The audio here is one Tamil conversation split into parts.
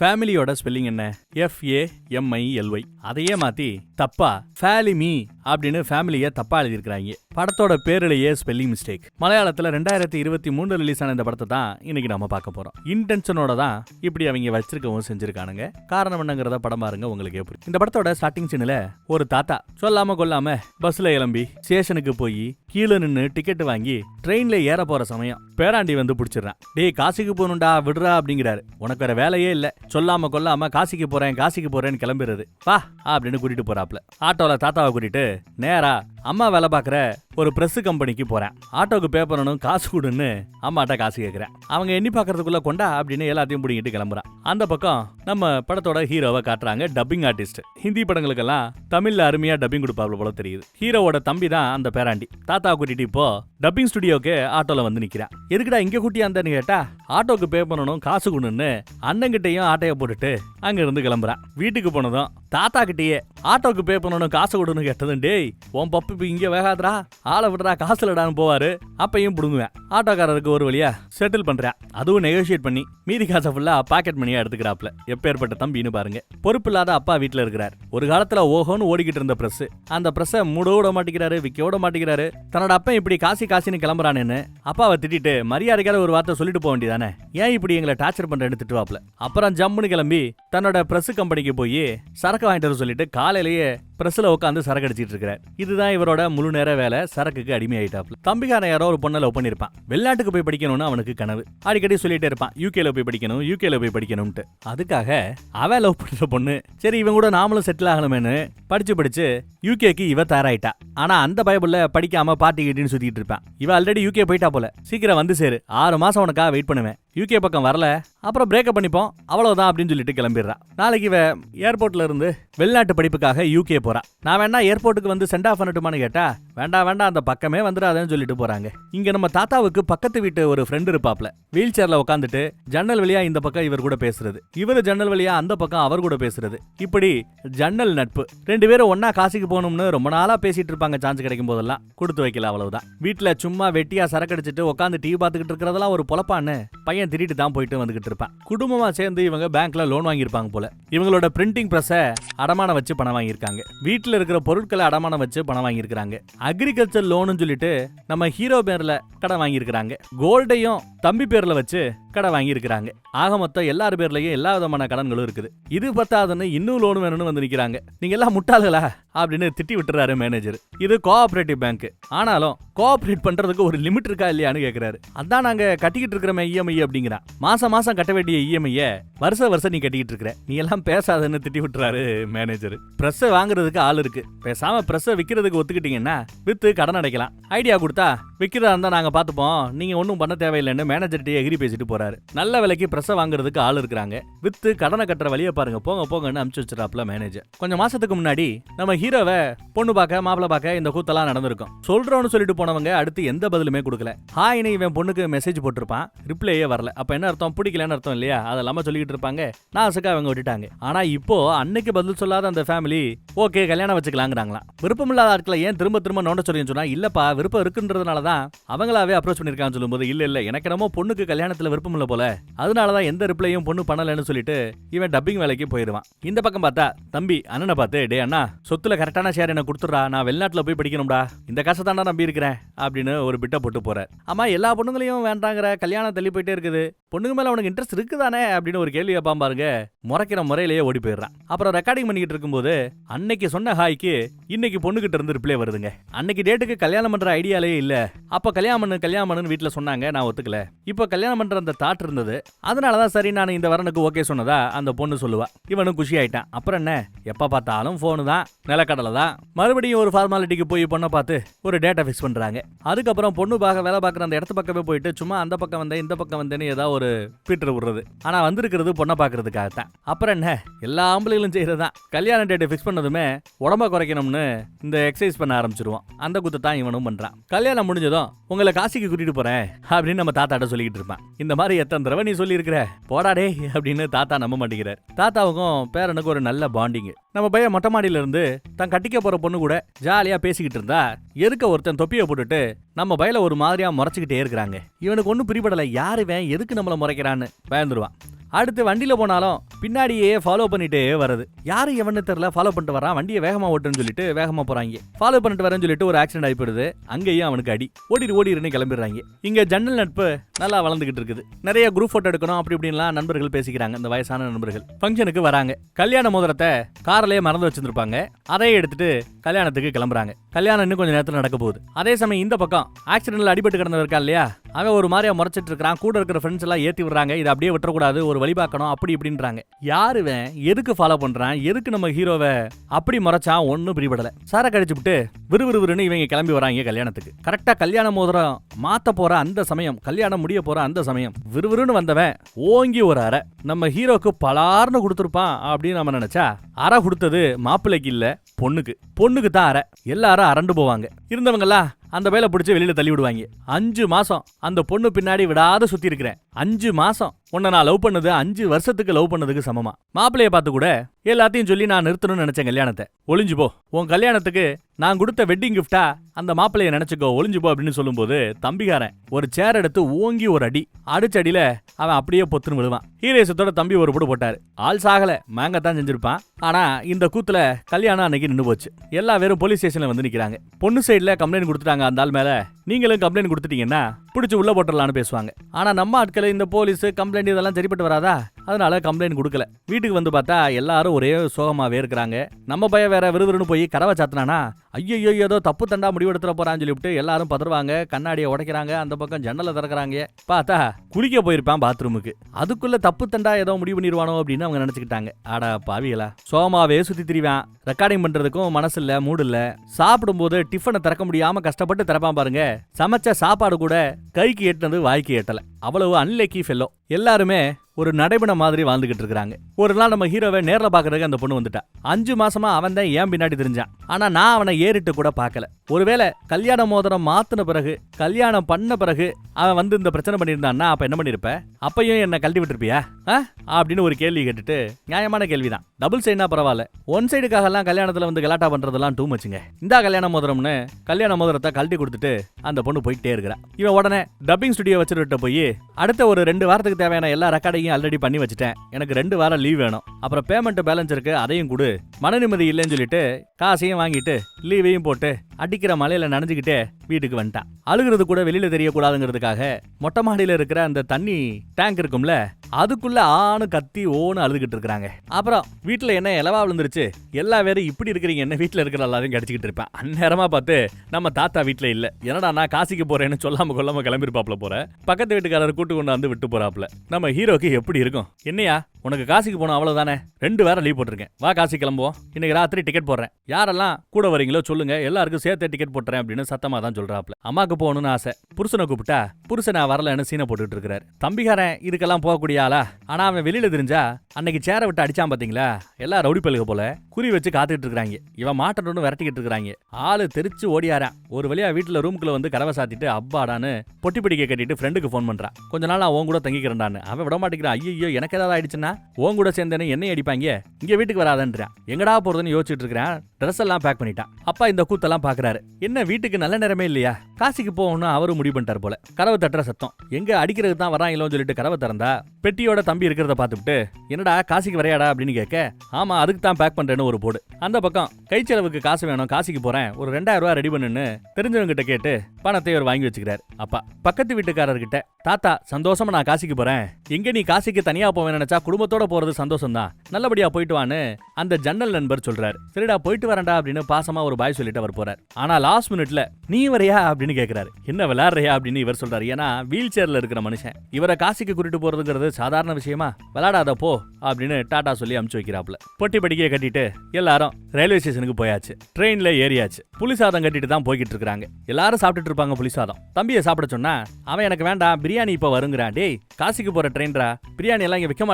ஃபேமிலியோட ஸ்பெல்லிங் என்ன? எஃப்ஏ எம்ஐஎல்ஒய் அதையே மாத்தி தப்பா ஃபேலிமி அப்படின்னு ஃபேமிலியை தப்பா எழுதியிருக்கிறாங்க. படத்தோட பேரிலேயே ஸ்பெல்லிங் மிஸ்டேக் மலையாளத்தில் ரெண்டாயிரத்தி இருபத்தி மூணு ரிலீஸ் ஆன இந்த படத்தை தான் இன்னைக்கு நம்ம பார்க்க போறோம். இன்டென்ஷனோட தான் இப்படி அவங்க வச்சிருக்கவும் செஞ்சிருக்கானுங்க. காரணம் என்னங்கிறத படம் பாருங்க உங்களுக்கே புரியும். இந்த படத்தோட ஸ்டார்டிங் சீனில் ஒரு தாத்தா சொல்லாம கொல்லாம பஸ்ல கிளம்பி ஸ்டேஷனுக்கு போய் கீழே நின்று டிக்கெட் வாங்கி ட்ரெயின்ல ஏற போற சமயம் பேராண்டி வந்து பிடிச்சிடுறான். டேய் காசிக்கு போகணும்டா விடுறா அப்படிங்கிறாரு. உனக்கு வேற வேலையே இல்லை. சொல்லாம கொல்லாம காசிக்கு போறேன் காசிக்கு போறேன்னு கிளம்புறது வா அப்படின்னு கூட்டிட்டு போறாப்ல ஆட்டோல தாத்தாவை கூட்டிட்டு நேரா அம்மா வேலை பார்க்குற ஒரு பிரஸ் கம்பெனிக்கு போறேன். ஆட்டோக்கு பே பண்ணணும் காசு கொடுன்னு அம்மாட்ட காசு கேட்குறேன் அவங்க எண்ணி பார்க்கறதுக்குள்ள கொண்டா அப்படின்னு எல்லாத்தையும் பிடிங்கிட்டு கிளம்புறான். அந்த பக்கம் நம்ம படத்தோட ஹீரோவை காட்டுறாங்க டப்பிங் ஆர்டிஸ்ட் ஹிந்தி படங்களுக்கெல்லாம் தமிழ்ல அருமையா டப்பிங் கொடுப்பாப்ல போல தெரியுது. ஹீரோவோட தம்பி தான் அந்த பேராண்டி. தாத்தா கூட்டிட்டு இப்போ டப்பிங் ஸ்டுடியோக்கு ஆட்டோல வந்து நிக்கிறான். எதுக்குடா இங்க கூட்டி அந்தன்னு கேட்டா ஆட்டோக்கு பே பண்ணணும் காசு கொடுன்னு அண்ணங்கிட்டையும் ஆட்டையை போட்டுட்டு அங்க இருந்து கிளம்புறான். வீட்டுக்கு போனதும் தாத்தா கிட்டேயே ஆட்டோக்கு பே பண்ணணும் காசு கொடுன்னு கேட்டதும் டேய் உன் பப்பு இப்போ இங்கே வேகாதடா ஆளை விடுறா காசு இல்லடான்னு போவாரு. அப்பையும் பிடுங்குவேன். ஆட்டோக்காரருக்கு ஒரு வழியா செட்டில் பண்றேன் அதுவும் நெகோஷியேட் பண்ணி மீதி காசை ஃபுல்லா பாக்கெட் மணியா எடுத்துக்கிறாப்ல எப்பேற்பட்ட தம்பின்னு பாருங்க. பொறுப்பில்லாத அப்பா வீட்டில் இருக்கிறார். ஒரு காலத்துல ஓஹோன்னு ஓடிக்கிட்டு இருந்த பிரஸ் அந்த பிரஸ்ஸை மூட விட மாட்டேங்கிறாரு விக்க விட மாட்டேங்கிறாரு. தன்னோட அப்பன் இப்படி காசி காசின்னு கிளம்புறானேன்னு அப்பாவை திட்டிட்டு மரியாதைக்கார ஒரு வார்த்தை சொல்லிட்டு போக வேண்டியதானே? ஏன் இப்படி எங்களை டார்ச்சர் பண்றேன்னு திட்டுவாப்ல அப்புறம் ஜம்முன்னு கிளம்பி தன்னோட பிரஸ் கம்பெனிக்கு போய் சரக்கு வாங்கிட்டு வர சொல்லிட்டு காலையிலேயே பிரஸ்ல உட்காந்து சரக்கு அடிச்சிட்டு இருக்கிறார். இதுதான் இவரோட முழு நேர வேலை சரக்குக்கு அடிமையாயிட்டாப்ல தம்பிக்காரன் யாரோ ஒரு பொண்ணை லவ் பண்ணிருப்பான். வெளிநாட்டுக்கு போய் படிக்கணும்னு அவனுக்கு கனவு. அடிக்கடி சொல்லிட்டே இருப்பான் யூகேல போய் படிக்கணும் யூகேல போய் படிக்கணும்ட்டு அதுக்காக அவன் லவ் பண்ற பொண்ணு. சரி இவன் கூட நாமளும் செட்டில் ஆகணுமேனு படிச்சு படிச்சு யூகேக்கு இவ தயாராயிட்டா. ஆனா அந்த பைபிள்ல படிக்காம பார்ட்டி கிட்டின்னு சுத்திட்டு இருப்பான். இவ ஆல்ரெடி யூகே போயிட்டா போல. சீக்கிரம் வந்து சேரு. ஆறு மாசம் உனக்காக வெயிட் பண்ணுவேன். யூகே பக்கம் வரல. அப்புறம் பிரேக்கப் பண்ணிப்போம். அவ்வளவுதான் அப்படின்னு சொல்லிட்டு கிளம்பிடுறான் நாளைக்கு இவ ஏர்போர்ட்ல இருந்து வெளிநாட்டு படிப்புக்காக யூகே போ நான் வேணா ஏர்போர்ட்டுக்கு வந்து சென்ட் ஆஃப் பண்ணட்டுமான்னு கேட்டா வேண்டாம் வேண்டாம் அந்த பக்கமே வந்துடாதேன்னு சொல்லிட்டு போறாங்க. இங்க நம்ம தாத்தாவுக்கு பக்கத்து வீட்டு ஒரு ஃப்ரெண்ட் இருப்பாப்ல. வீல் சேர்ல உட்காந்துட்டு ஜன்னல் வழியா இந்த பக்கம் இவர் கூட பேசுறது. இவர் ஜன்னல் வழியா அந்த பக்கம் அவர் கூட பேசுறது. இப்படி ஜன்னல் நட்பு. ரெண்டு பேரும் ஒன்னா காசிக்கு போகணும்னு ரொம்ப நாளா பேசிட்டு இருப்பாங்க. சான்ஸ் கிடைக்கும் போதெல்லாம் கொடுத்து வைக்கல அவ்வளவுதான். வீட்டுல சும்மா வெட்டியா சரக்கடிச்சிட்டு உட்காந்து டிவி பார்த்துக்கிட்டு இருக்கிறதெல்லாம் ஒரு பொழப்பான்னு பையன் திருட்டு தான் போயிட்டு வந்துகிட்டு இருப்பான். குடும்பமா சேர்ந்து இவங்க பேங்க்ல லோன் வாங்கியிருப்பாங்க போல. இவங்களோட பிரிண்டிங் பிரஸ அடமானம் வச்சு பணம் வாங்கியிருக்காங்க. வீட்டுல இருக்கிற பொருட்களை அடமானம் வச்சு பணம் வாங்கியிருக்காங்க அக்ரிகல்ச்சர் லோனு சொல்லிட்டு நம்ம ஹீரோ பேர்ல கடன் வாங்கியிருக்கிறாங்க. கோல்டையும் தம்பி பேர்ல வச்சு கடன் வாங்கியிருக்கிறாங்க. ஆக மொத்தம் எல்லார் பேர்லயும் எல்லா விதமான கடன்களும் இருக்குது. இது பத்தாதுன்னு இன்னும் லோன் வேணும்னு வந்து நிற்கிறாங்க நீங்க எல்லாம் முட்டாளுகளா? அப்படின்னு திட்டி விட்டுறாரு மேனேஜர் இது கோஆபரேட்டிவ் பேங்க் ஆனாலும் கோஆபரேட் பண்றதுக்கு ஒரு லிமிட் இருக்கா இல்லையான்னு கேட்கிறாரு அதான் நாங்க கட்டிக்கிட்டு இருக்கிறோமே இஎம்ஐ அப்படிங்கிறான் மாசம் மாசம் கட்ட வேண்டிய இஎம்ஐய வருஷ வருஷம் நீ கட்டிக்கிட்டு இருக்கிற. நீ எல்லாம் பேசாதன்னு திட்டி விட்டுறாரு மேனேஜர் பிரஸ் வாங்குறதுக்கு ஆள் இருக்கு. பேசாம பிரஸ் விற்கிறதுக்கு ஒத்துக்கிட்டீங்கன்னா வித்து கடன் அடைக்கலாம். ஐடியா கொடுத்தா விற்கிறதா இருந்தா நாங்க பாத்துப்போம் நீங்க ஒன்றும் பண்ண தேவையில்லைன்னு மேனேஜர்கிட்ட எகிரி பேசிட்டு போறாரு. நல்ல விலைக்கு பிரச வாங்குறதுக்கு ஆள் இருக்கிறாங்க. வித்து கடனை கட்டுற வழியை பாருங்க. போங்க போங்கன்னு அனுப்பிச்சு வச்சிடறாப்ல மேனேஜர் கொஞ்சம் மாசத்துக்கு முன்னாடி நம்ம ஹீரோவை பொண்ணு பார்க்க மாப்பிள பார்க்க இந்த கூத்தெல்லாம் நடந்திருக்கும். சொல்றோம்னு சொல்லிட்டு போனவங்க அடுத்து எந்த பதிலுமே கொடுக்கல. ஹாய்னு இவன் பொண்ணுக்கு மெசேஜ் போட்டிருப்பான். ரிப்ளையே வரல. அப்ப என்ன அர்த்தம்? பிடிக்கலன்னு அர்த்தம் இல்லையா? அதெல்லாம சொல்லிட்டு இருப்பாங்க. நான் அசுக்கா அவங்க விட்டுட்டாங்க. ஆனா இப்போ அன்னைக்கு பதில் சொல்லாத அந்த ஃபேமிலி ஓகே கல்யாணம் வச்சுக்கலாங்கிறாங்களாம். விருப்பம் இல்லாத ஆட்களை ஏன் திரும்ப திரும்ப நோண்ட சொல்லி சொன்னா இல்லப்பா விருப்பம் இருக்குன்றதுனால தான் அவங்களாவே அப்ரோச் பண்ணிருக்காங்க சொல்லும்போது இல்ல இல்ல எனக்கு என்னமோ பொண்ணுக்கு கல்யாணத்துல விருப்பம் இல்ல போல. அதனாலதான் எந்த ரிப்ளையும் பொண்ணு பண்ணலன்னு சொல்லிட்டு இவன் டப்பிங் வேலைக்கு போயிடுவான் இந்த பக்கம் பார்த்தா தம்பி அண்ணனை பார்த்து டே அண்ணா சொத்துல கரெக்டான ஷேர் எனக்கு கொடுத்துட்றா. நான் வெளிநாட்டுல போய் படிக்கணும்டா. இந்த காசை தாண்டா நம்பி இருக்கிறேன். அப்படின்னு ஒரு பிட்டை போட்டு போற ஆமா எல்லா பொண்ணுங்களையும் வேண்டாங்கிற கல்யாணம் தள்ளி போயிட்டே இருக்குது. பொண்ணுங்க மேல அவனுக்கு இன்ட்ரெஸ்ட் இருக்குதானே அப்படின்னு ஒரு கேள்வி கேட்பான் பாருங்க. முறைக்கிற முறையிலேயே ஓடி போயிடுறான். அப்புறம் ரெக்கார்டிங் பண்ணிக்கிட்டு இருக்கும்போது அன்னைக்கு சொன்ன ஹாய்க்கு இன்னைக்கு பொண்ணுகிட்ட இருந்து ரிப்ளை வருதுங்க. அன்னைக்கு டேட்டுக்கு கல்யாணம் பண்ற ஐடியாலே இல்ல. அப்ப கல்யாணம் பண்ணு கல்யாணம் பண்ணுன்னு வீட்டுல சொன்னாங்க நான் ஒத்துக்கல. இப்போ கல்யாணம் பண்ற அந்த தாட் இருந்தது. அதனாலதான் சரி நான் இந்த வரனுக்கு ஓகே சொன்னதா அந்த பொண்ணு சொல்லுவா. இவனும் குஷி ஆயிட்டான். அப்புறம் என்ன? எப்ப பார்த்தாலும் போனு தான் நிலக்கடலை தான். மறுபடியும் ஒரு ஃபார்மாலிட்டிக்கு போய் பொண்ணை பார்த்து ஒரு டேட்டா ஃபிக்ஸ் பண்றாங்க. அதுக்கப்புறம் பொண்ணு பார்க்க வேலை பார்க்குற அந்த இடத்து பக்கமே போயிட்டு சும்மா அந்த பக்கம் வந்தேன் இந்த பக்கம் வந்தேன்னு ஏதாவது ஒரு பீட்டர் விடுறது. ஆனா வந்திருக்கிறது பொண்ணை பார்க்கறதுக்காகத்தான். அப்புறம் என்ன? எல்லா ஆம்பளைகளும் செய்யறதுதான். கல்யாண டேட்டை ஃபிக்ஸ் பண்ணதுமே உடம்ப குறைக்கணும்னு இந்த எக்ஸசைஸ் பண்ண ஆரம்பிச்சிருவான் அந்த குத்தை தான் இவனும் பண்றான். கல்யாணம் முடிஞ்சதும் உங்களை காசிக்கு கூட்டிட்டு போறேன் அப்படின்னு நம்ம தாத்தாட்ட சொல்லிக்கிட்டு இருப்பான். இந்த மாதிரி எத்தனை தடவை நீ சொல்லியிருக்கிற? போடாடே அப்படின்னு தாத்தா நம்ப மாட்டேங்கிறார். தாத்தாவுக்கும் பேரனுக்கு ஒரு நல்ல பாண்டிங் நம்ம பையன் மொட்டை மாடியில இருந்து தான் கட்டிக்க போற பொண்ணு கூட ஜாலியா பேசிக்கிட்டு இருந்தா எதுக்க ஒருத்தன் தொப்பியை போட்டுட்டு நம்ம பயல ஒரு மாதிரியா முறைச்சிக்கிட்டே இருக்கிறாங்க. இவனுக்கு ஒன்றும் பிரிபடலை யார் இவன்? எதுக்கு நம்மளை முறைக்கிறான்னு பயந்துருவான். அடுத்து வண்டியில போனாலும் பின்னாடியே ஃபாலோ பண்ணிட்டே வருது யாரும் எவனு தெரியல ஃபாலோ பண்ணிட்டு வரான் வண்டியை வேகமா ஓட்டுன்னு சொல்லிட்டு வேகமா போறாங்க. ஃபாலோ பண்ணிட்டு வரேன்னு சொல்லிட்டு ஒரு ஆக்சிடென்ட் ஆகி போயிடுது. அங்கேயும் அவனுக்கு அடி. ஓடிடு ஓடிடுன்னு கிளம்பிடுறாங்க. இங்க ஜன்னல் நட்பு நல்லா வளர்ந்துகிட்டு இருக்குது. நிறைய குரூப் போட்டோ எடுக்கணும் அப்படி இப்படின்லாம் நண்பர்கள் பேசிக்கிறாங்க. இந்த வயசான நண்பர்கள். ஃபங்க்ஷனுக்கு வராங்க. கல்யாண மோதிரத்தை கார்லயே மறந்து வச்சிருந்துருப்பாங்க. அதையே எடுத்துட்டு கல்யாணத்துக்கு கிளம்புறாங்க. கல்யாணம் இன்னும் கொஞ்சம் நேரத்தில் நடக்க போகுது. அதே சமயம் இந்த பக்கம் ஆக்சிடென்ட்ல அடிபட்டு கிடந்தவர் இருக்கா இல்லையா? அவன் ஒரு மாதிரியா முறைச்சிட்டு இருக்கான் கூட இருக்கிற ஃப்ரெண்ட்ஸ் எல்லாம் ஏற்றி விடுறாங்க. இதை அப்படியே விட்டுறக்கூடாது. ஒரு வழி பார்க்கணும். அப்படி இப்படின்றாங்க. யாருவன் எதுக்கு ஃபாலோ பண்றான்? எதுக்கு நம்ம ஹீரோவை அப்படி முறைச்சான்? ஒன்றும் பிரிபடலை சார கழிச்சு விட்டு விறுவிறுவிறுன்னு இவங்க கிளம்பி வராங்க கல்யாணத்துக்கு. கரெக்டாக கல்யாண மோதிரம் மாற்ற போற அந்த சமயம் கல்யாணம் முடிய போற அந்த சமயம் விறுவிறுன்னு வந்தவன் ஓங்கி ஒரு அறை. நம்ம ஹீரோக்கு பலார்னு கொடுத்துருப்பான் அப்படின்னு நம்ம நினைச்சா அறை கொடுத்தது மாப்பிள்ளைக்கு இல்லை பொண்ணுக்கு. பொண்ணுக்கு தான் அறை. எல்லாரும் அரண்டு போவாங்க. இருந்தவங்களா அந்த வேலை பிடிச்சி வெளியில தள்ளி விடுவாங்க அஞ்சு மாசம் அந்த பொண்ணு பின்னாடி விடாத சுத்தி இருக்கிறேன் அஞ்சு மாசம். உன்னை நான் லவ் பண்ணது அஞ்சு வருஷத்துக்கு லவ் பண்ணதுக்கு சமமா. மாப்பிளைய பார்த்து கூட எல்லாத்தையும் சொல்லி நான் நிறுத்தணும்னு நினைச்சேன் கல்யாணத்தை. ஒளிஞ்சு போ. உன் கல்யாணத்துக்கு நான் கொடுத்த வெட்டிங் கிஃப்டா அந்த மாப்பிளைய நினைச்சுக்கோ ஒளிஞ்சு போ அப்படின்னு சொல்லும்போது தம்பிகாரன் ஒரு சேர் எடுத்து ஓங்கி ஒரு அடி. அடிச்சடியில அவன் அப்படியே பொத்துன்னு விழுவான். ஹீரேசத்தோட தம்பி ஒரு போடு போட்டாரு. ஆள் சாகல. மேங்கத்தான் செஞ்சிருப்பான். ஆனா இந்த கூத்துல கல்யாணம் அன்னைக்கு நின்று போச்சு. எல்லா பேரும் போலீஸ் ஸ்டேஷன்ல வந்து நிக்கிறாங்க. பொண்ணு சைடுல கம்ப்ளைண்ட் கொடுத்துட்டாங்க அந்த ஆள் மேல. நீங்களும் கம்ப்ளைண்ட் கொடுத்துட்டீங்கன்னா பிடிச்சி உள்ள போட்டுடலான்னு பேசுவாங்க. ஆனா நம்ம ஆட்கள் இந்த போலீஸ் கம்ப்ளைண்ட் இதெல்லாம் சரிப்பட்டு வராதா? அதனால கம்ப்ளைண்ட் கொடுக்கல. வீட்டுக்கு வந்து பார்த்தா எல்லாரும் ஒரே சோகமாகவே இருக்கிறாங்க. நம்ம பையன் வேற விறுவிறுன்னு போய் கடவை சாத்தினானா ஐயோ ஏதோ தப்பு தண்டா முடிவெடுத்துற போறான்னு சொல்லிவிட்டு எல்லாரும் பதறுவாங்க. கண்ணாடியை உடைக்கிறாங்க. அந்த பக்கம் ஜன்னலை திறக்கறாங்க. பார்த்தா குளிக்க போயிருப்பான் பாத்ரூமுக்கு. அதுக்குள்ள தப்பு தண்டா ஏதோ முடிவு பண்ணிடுவானோ? அப்படின்னு அவங்க நினைச்சுக்கிட்டாங்க. ஆடா பாவிகளா. சோமாவே சுத்தி திரிவான். ரெக்கார்டிங் பண்றதுக்கும் மனசு இல்ல மூடு இல்ல சாப்பிடும்போது டிஃபனை திறக்க முடியாம கஷ்டப்பட்டு திறப்பான் பாருங்க. சமைச்ச சாப்பாடு கூட கைக்கு எட்டினது வாய்க்கு எட்டலை அவ்வளவு அன்லக்கி ஃபெல்லோ எல்லாருமே ஒரு நடைபெண மாதிரி வாழ்ந்துகிட்டு இருக்காங்க ஒரு நாள் நம்ம ஹீரோவை நேரில் பார்க்கறதுக்கு அந்த பொண்ணு வந்துட்டா. அஞ்சு மாசமா அவன் தான் ஏன் பின்னாடி தெரிஞ்சான். ஆனா நான் அவனை ஏறிட்டு கூட பார்க்கல. ஒருவேளை கல்யாண மோதிரம் மாத்தின பிறகு கல்யாணம் பண்ண பிறகு அவன் வந்து இந்த பிரச்சனை பண்ணியிருந்தான்னா அப்ப என்ன பண்ணிருப்ப? அப்பையும் என்ன கழட்டி விட்டுருப்பியா? ஆ? அப்படின்னு ஒரு கேள்வி கேட்டுட்டு நியாயமான கேள்விதான். டபுள் சைடுனா பரவாயில்ல. ஒன் சைடுக்காக எல்லாம் கல்யாணத்துல வந்து கலாட்டா பண்றதெல்லாம் டூ மச்சுங்க இந்தா கல்யாண மோதிரம்னு கல்யாண மோதிரத்தை கழட்டி கொடுத்துட்டு அந்த பொண்ணு போயிட்டே இருக்கிறா. இவன் உடனே டப்பிங் ஸ்டுடியோ வச்சுட்டு போய் அடுத்த ஒரு ரெண்டு வாரத்துக்கு தேவையான எல்லா ரெக்கார்டையும் ஆல்ரெடி பண்ணி வச்சுட்டேன். எனக்கு ரெண்டு வாரம் லீவ் வேணும். அப்புறம் பேமெண்ட் பேலன்ஸ் இருக்கு அதையும் கொடு. மன நிம்மதி இல்லைன்னு சொல்லிட்டு காசையும் வாங்கிட்டு லீவையும் போட்டு அடிக்கிற மலையில நனைஞ்சுக்கிட்டே வீட்டுக்கு வந்துட்டான் அழுகிறது கூட வெளியில தெரியக்கூடாதுங்கிறதுக்காக மொட்டை மாடியில இருக்கிற அந்த தண்ணி டேங்க் இருக்கும்ல அதுக்குள்ள ஆணு கத்தி ஓன்னு அழுதுகிட்டு இருக்கிறாங்க. அப்புறம் வீட்டுல என்ன இலவா விழுந்துருச்சு எல்லா பேரும் இப்படி இருக்கிறீங்க என்ன வீட்டுல இருக்கிற எல்லாரும் கிடைச்சிக்கிட்டு இருப்பேன். அந்நேரமா பார்த்து நம்ம தாத்தா வீட்டுல இல்ல என்னடா நான் காசிக்கு போறேன்னு சொல்லாம கொள்ளாம கிளம்பிருப்பாப்ல போற? பக்கத்து வீட்டுக்காரர் கூட்டு கொண்டு வந்து விட்டு போறாப்ல நம்ம ஹீரோக்கு எப்படி இருக்கும்? என்னையா? உனக்கு காசிக்கு போனோம் அவ்வளவுதானே? ரெண்டு வேற லீவ் போட்டிருக்கேன். வா காசி கிளம்புவோம். இன்னைக்கு ராத்திரி டிக்கெட் போடுறேன். யாரெல்லாம் கூட வரீங்களோ சொல்லுங்க. எல்லாருக்கும் சேர்த்து டிக்கெட் போட்டுறேன் அப்படின்னு சத்தமா தான் சொல்றாப்ல. அம்மாக்கு போகணும்னு ஆசை. புருஷனை கூப்பிட்டா புருஷனை நான் வரலன்னு சீனை போட்டுட்டு இருக்கிறாரு. தம்பிக்காரன் இதுக்கெல்லாம் போகக்கூடிய ஆளா? ஆனா அவன் வெளியில தெரிஞ்சா அன்னைக்கு சேரை விட்டு அடிச்சான் பாத்தீங்களா? எல்லா ரவுடி பல்லுக போல குறி வச்சு காத்துட்டு இருக்காங்க இவன் மாட்டணும்னு விரட்டிக்கிட்டு இருக்காங்க ஆளு தெரிச்சு ஓடியாரான். ஒரு வழியா வீட்டுல ரூமுக்குள்ள வந்து கடவை சாத்திட்டு அப்பாடான்னு பொட்டி பிடிக்க கட்டிட்டு ஃப்ரெண்டுக்கு ஃபோன் பண்றான். கொஞ்ச நாள் அவன் கூட தங்கிக்கிறேன்டான்னு. அவன் விட மாட்டேங்கிறான் ஐயோ எனக்கு ஏதாவது ஆயிடுச்சுன்னா? உன் கூட சேர்ந்தேன்னு என்னை அடிப்பாங்க? இங்க வீட்டுக்கு வராதன்றான். எங்கடா போறதுன்னு யோசிச்சுட்டு இருக்கிறேன் ட்ரெஸ் எல்லாம் பேக் பண்ணிட்டான். அப்பா இந்த கூத்தெல்லாம் பாக்குறாரு. என்ன வீட்டுக்கு நல்ல நேரமே இல்லையா? காசிக்கு போகணும்னு அவரும் முடிவு பண்ணிட்டார் போல. கதவை தட்டுற சத்தம். எங்க அடிக்கிறது தான் வராங்களோன்னு சொல்லிட்டு கதவை திறந்தா பெட்டியோட தம்பி இருக்கிறத பார்த்துட்டு என்னடா காசிக்கு வரையாடா? அப்படின்னு கேட்க ஆமா அதுக்கு தான் பேக் பண்றேன்னு ஒரு போடு அந்த பக்கம் கை செலவுக்கு காசு வேணும் காசிக்கு போறேன். ஒரு ரெண்டாயிரம் ரூபாய் ரெடி பண்ணுன்னு தெரிஞ்சவங்க கிட்ட கேட்டு பணத்தை அவர் வாங்கி வச்சுக்கிறாரு. அப்பா பக்கத்து வீட்டுக்காரர்கிட்ட தாத்தா சந்தோஷமா நான் காசிக்கு போறேன். எங்க நீ காசிக்கு தனியா போவேன் நினைச்சா குடும்பத்தோட போறது சந்தோஷம் தான் நல்லபடியா போயிட்டு வான்னு அந்த ஜன்னல் நண்பர் சொல்றாரு. சரிடா போயிட்டு வரேன்டா அப்படின்னு பாசமா ஒரு பாய் சொல்லிட்டு அவர் போறார். ஆனா லாஸ்ட் மினிட்ல நீ வரையா? அப்படின்னு கேக்குறாரு. என்ன விளையாடுறியா? அப்படின்னு இவர் சொல்றாரு. ஏன்னா வீல் சேர்ல இருக்கிற மனுஷன். இவரை காசிக்கு கூட்டிட்டு போறதுங்கிறது சாதாரண விஷயமா? விளையாடாத போ அப்படின்னு டாடா சொல்லி அமுச்சு வைக்கிறாப்ல பொட்டி படிக்கையை கட்டிட்டு எல்லாரும் ரயில்வே ஸ்டேஷனுக்கு போயாச்சு. ட்ரெயின்ல ஏறியாச்சு. புளி சாதம் கட்டிட்டு தான் போய்கிட்டு இருக்காங்க எல்லாரும் சாப்பிட்டுட்டு இருப்பாங்க புளி சாதம். தம்பியை சாப்பிட சொன்னா அவன் எனக்கு வேண்டாம் பிரியாணி இப்ப வருங்கிறான். டேய் காசிக்கு போற ட்ரெயின்ரா? பிரியாணி எல்லாம் இங்க விற்க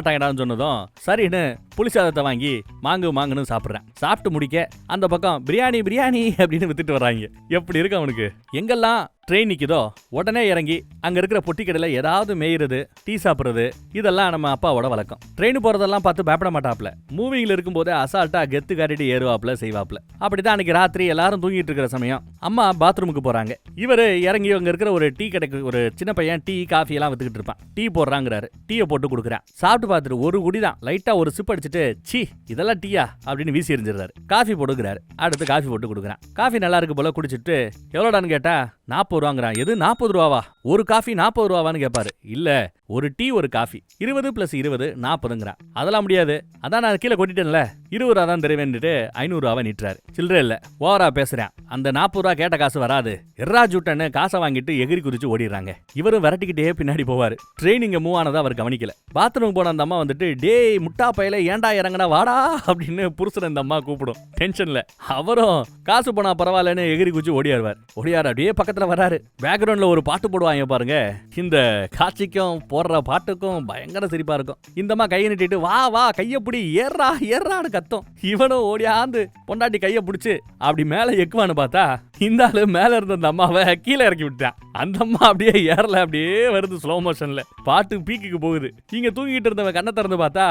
சொன்னதும் சரின்னு புளி சாதத்தை வாங்கி மாங்கு மாங்குன்னு சாப்பிட்றேன். சாப்பிட்டு முடிக்க அந்த பக்கம் பிரியாணி பிரியாணி அப்படின்னு வித்துட்டு வர்றாங்க. எப்படி இருக்கு அவனுக்கு? எங்கெல்லாம் ட்ரெயின் நிற்கிதோ உடனே இறங்கி அங்கே இருக்கிற பொட்டி கடையில் ஏதாவது மேயிறது டீ சாப்பிட்றது இதெல்லாம் நம்ம அப்பாவோட வழக்கம். ட்ரெயின் போகிறதெல்லாம் பார்த்து பயப்பட மாட்டாப்ல. மூவிங்கில் இருக்கும்போதே அசால்ட்டாக கெத்து காட்டிட்டு ஏறுவாப்ல செய்வாப்ல. அப்படிதான் அன்னைக்கு ராத்திரி எல்லாரும் தூங்கிட்டு இருக்கிற சமயம் அம்மா பாத்ரூமுக்கு போகிறாங்க இவர் இறங்கி அங்கே இருக்கிற ஒரு டீ கடைக்கு ஒரு சின்ன பையன் டீ காஃபி எல்லாம் வித்துக்கிட்டு இருப்பான். டீ போடுறாங்கிறாரு. டீயை போட்டு கொடுக்குறேன். சாப்பிட்டு பார்த்துட்டு ஒரு குடி தான். லைட்டாக ஒரு சிப் அடிச்சுட்டு சி இதெல்லாம் டீயா? அப்படின்னு வீசி எறிஞ்சிடுறாரு. காஃபி போட்டுக்கிறாரு அடுத்து காஃபி போட்டு கொடுக்குறேன். காஃபி நல்லா இருக்கு போல குடிச்சிட்டு எவ்வளோடான்னு கேட்டா நாற்பது ரூபாங்கிறான். எது? நாற்பது ரூபாவா? ஒரு காஃபி நாற்பது ரூபாவான்னு கேட்பாரு இல்ல ஒரு டீ ஒரு காஃபி இருபது பிளஸ் இருபது நாற்பதுங்கிறான் அதெல்லாம் முடியாது. அதான் நான் கீழே கொட்டிட்டேன்ல. இருபது ரூபா தான் தருவேன்ட்டு ஐநூறுரூவா நிட்டுறாரு நீட்டுறாரு. சில்லற இல்ல ஓவரா பேசுறேன். அந்த நாற்பது ரூபா கேட்ட காசு வராது. எர்ரா ஜூட்டன்னு காசை வாங்கிட்டு எகிரி குறிச்சு ஓடிடுறாங்க. இவரும் விரட்டிக்கிட்டே பின்னாடி போவார். ட்ரெயின் இங்கே மூவ் ஆனதை அவர் கவனிக்கல. பாத்ரூம் போன அந்த அம்மா வந்துட்டு டேய் முட்டா பையில ஏன்டா இறங்கினா? வாடா அப்படின்னு புருஷன் இந்த அம்மா கூப்பிடும். டென்ஷன்ல அவரும் காசு போனா பரவாயில்லன்னு எகிரி குச்சி ஓடியாருவார். ஓடியார் அப்படியே பக்கத்துல வராரு. பேக்ரவுண்ட்ல ஒரு பாட்டு போடுவாங்க பாருங்க. இந்த காட்சிக்கும் போடுற பாட்டுக்கும் பயங்கர சிரிப்பா இருக்கும். இந்த அம்மா கையை நீட்டிட்டு வா வா கையை பிடி ஏறா ஏறான்னு கத்தும் இவனும் ஓடியாந்து பொண்டாட்டி கையை பிடிச்சி அப்படி மேல எக்குவான்னு பார்த்தா இந்த ஆளு மேல இருந்த அந்த அம்மாவை கீழே இறக்கி விட்டான் அந்த அம்மா அப்படியே ஏறல அப்படியே வருது ஸ்லோ மோஷன்ல பாட்டு பீக்குக்கு போகுது. இங்க தூங்கிட்டு இருந்தவன் கண்ணை திறந்து பார்த்தா